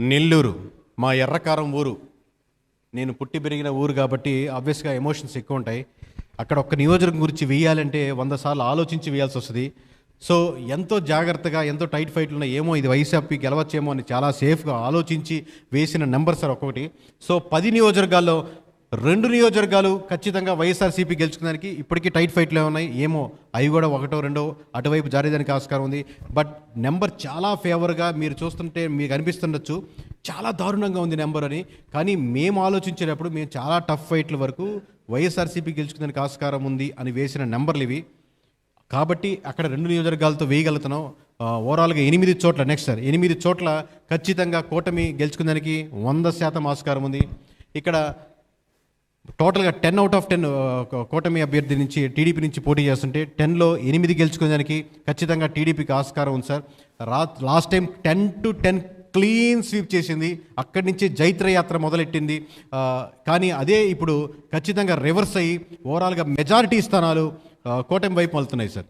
నెల్లూరు మా ఎర్రకారం ఊరు. నేను పుట్టి పెరిగిన ఊరు కాబట్టి ఆబ్వియస్గా ఎమోషన్స్ ఎక్కువ ఉంటాయి అక్కడ ఒక్క నియోజకవర్గం గురించి వేయాలంటే వంద సార్లు ఆలోచించి వేయాల్సి వస్తుంది. సో ఎంతో జాగ్రత్తగా ఎంతో టైట్ ఫైట్లు ఉన్నాయి. ఏమో ఇది వైసీపీ గెలవచ్చేమో అని చాలా సేఫ్గా ఆలోచించి వేసిన నెంబర్ సార్ ఒక్కొక్కటి. సో పది నియోజకవర్గాల్లో రెండు నియోజకవర్గాలు ఖచ్చితంగా వైఎస్ఆర్సీపీ గెలుచుకోవడానికి ఇప్పటికీ టైట్ ఫైట్లే ఉన్నాయి. ఏమో అవి కూడా ఒకటో రెండో అటువైపు జారేదానికి ఆస్కారం ఉంది. బట్ నెంబర్ చాలా ఫేవర్గా మీరు చూస్తుంటే మీకు అనిపిస్తుండొచ్చు. చాలా దారుణంగా ఉంది నెంబర్ అని. కానీ మేము ఆలోచించేటప్పుడు మేము చాలా టఫ్ ఫైట్ల వరకు వైఎస్ఆర్సీపీ గెలుచుకోవడానికి ఆస్కారం ఉంది అని వేసిన నెంబర్లు ఇవి. కాబట్టి అక్కడ రెండు నియోజకవర్గాలతో వేయగలుగుతున్నాం. ఓవరాల్గా ఎనిమిది చోట్ల నెక్స్ట్ సార్ ఎనిమిది చోట్ల ఖచ్చితంగా కూటమి గెలుచుకునేదానికి వంద శాతం ఆస్కారం ఉంది. ఇక్కడ టోటల్గా టెన్ అవుట్ ఆఫ్ టెన్ కూటమి అభ్యర్థి నుంచి టీడీపీ నుంచి పోటీ చేస్తుంటే టెన్లో ఎనిమిది గెలుచుకునేదానికి ఖచ్చితంగా టీడీపీకి ఆస్కారం ఉంది సార్. రా last time ten to ten clean sweep చేసింది. అక్కడి నుంచి జైత్ర యాత్ర మొదలెట్టింది కానీ అదే ఇప్పుడు ఖచ్చితంగా రివర్స్ అయ్యి ఓవరాల్గా మెజారిటీ స్థానాలు కూటమి వైపు వెళ్తున్నాయి సార్.